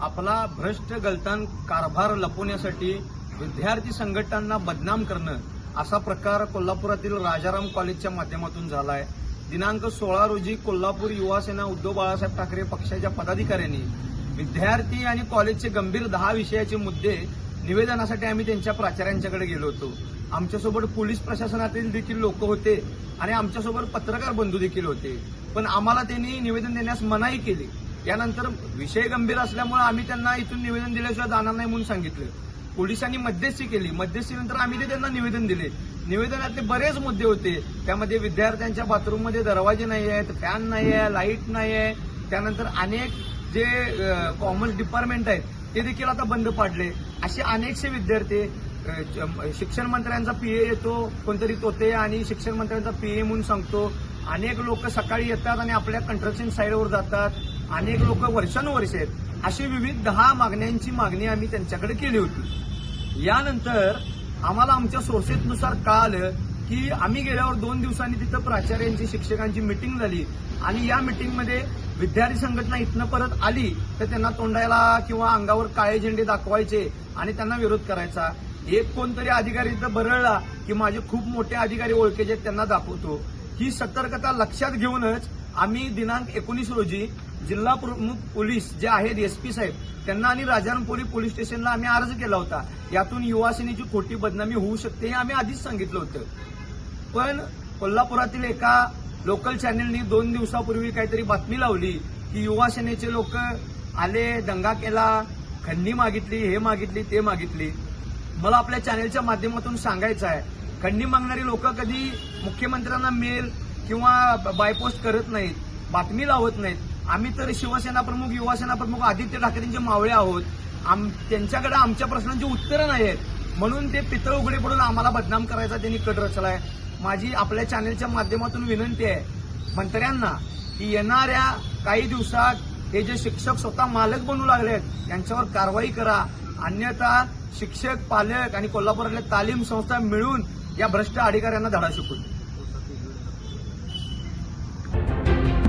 आपला भ्रष्ट गलतान कारभार लपवण्यासाठी विद्यार्थी संघटनांना बदनाम करणं असा प्रकार कोल्हापुरातील राजाराम कॉलेजच्या माध्यमातून झालाय. दिनांक सोळा रोजी कोल्हापूर युवासेना उद्धव बाळासाहेब ठाकरे पक्षाच्या पदाधिकाऱ्यांनी विद्यार्थी आणि कॉलेजचे गंभीर दहा विषयाचे मुद्दे निवेदनासाठी आम्ही त्यांच्या प्राचार्यांच्याकडे गेलो होतो. आमच्यासोबत पोलीस प्रशासनातील देखील लोक होते आणि आमच्यासोबत पत्रकार बंधू देखील होते. पण आम्हाला त्यांनी निवेदन देण्यास मनाई केली. यानंतर विषय गंभीर असल्यामुळे आम्ही त्यांना इथून निवेदन दिल्याशिवाय जाणार नाही म्हणून सांगितलं. पोलिसांनी मध्यस्थी केली. मध्यस्थीनंतर आम्ही ते त्यांना निवेदन दिले. निवेदनातले बरेच मुद्दे होते. त्यामध्ये विद्यार्थ्यांच्या बाथरूममध्ये दरवाजे नाही आहेत फॅन नाही आहे लाइट नाही आहे त्यानंतर अनेक जे कॉमर्स डिपार्टमेंट आहेत ते देखील आता बंद पाडले. असे अनेकसे विद्यार्थी शिक्षण मंत्र्यांचा पीए येतो कोणतरी तोते आणि शिक्षण मंत्र्यांचा पीए म्हणून सांगतो. अनेक लोक सकाळी येतात आणि आपल्या कंट्रक्शन साईडवर जातात. अनेक लोक वर्षानुवर्ष आहेत. अशी विविध दहा मागण्यांची मागणी आम्ही त्यांच्याकडे केली होती. यानंतर आम्हाला आमच्या सोर्सेसनुसार कळालं की आम्ही गेल्यावर दोन दिवसांनी तिथं प्राचार्यांची शिक्षकांची मिटिंग झाली. आणि या मिटिंगमध्ये विद्यार्थी संघटना इथनं परत आली तर त्यांना तोंडायला किंवा अंगावर काळे झेंडे दाखवायचे आणि त्यांना विरोध करायचा. एक कोणतरी अधिकारी इथं बरळला की माझे खूप मोठे अधिकारी ओळखेचे आहेत, त्यांना दाखवतो. ही सतर्कता लक्षात घेऊनच आम्ही दिनांक एकोणीस रोजी जिल्हा प्रमुख पोलीस जे आहेत एसपी साहेब त्यांना आणि राजारामपुरी पोलीस स्टेशनला आम्ही अर्ज केला होता. यातून युवासेनेची खोटी बदनामी होऊ शकते हे आम्ही आधीच सांगितलं होतं. पण कोल्हापुरातील एका लोकल चॅनेलनी दोन दिवसापूर्वी काहीतरी बातमी लावली की युवासेनेचे लोक आले दंगा केला खंडी मागितली हे मागितली ते मागितली. मला आपल्या चॅनेलच्या माध्यमातून सांगायचं आहे खंडी मागणारी लोक कधी मुख्यमंत्र्यांना मेल किंवा बायपोस्ट करत नाहीत बातमी लावत नाहीत. आम्ही तर शिवसेना प्रमुख युवासेना प्रमुख आदित्य ठाकरेंचे मावळे आहोत. आम त्यांच्याकडे आमच्या प्रश्नांची उत्तरं नाही आहेत म्हणून ते पितळ उघडे पडून आम्हाला बदनाम करायचा त्यांनी कट रचलाय. माझी आपल्या चॅनेलच्या माध्यमातून विनंती आहे. मंत्र्यांना की येणाऱ्या काही दिवसात हे जे शिक्षक स्वतः मालक बनू लागले आहेत यांच्यावर कारवाई करा. अन्यथा शिक्षक पालक आणि कोल्हापुरातल्या तालीम संस्था मिळून या भ्रष्ट अधिकाऱ्यांना धडा शिकून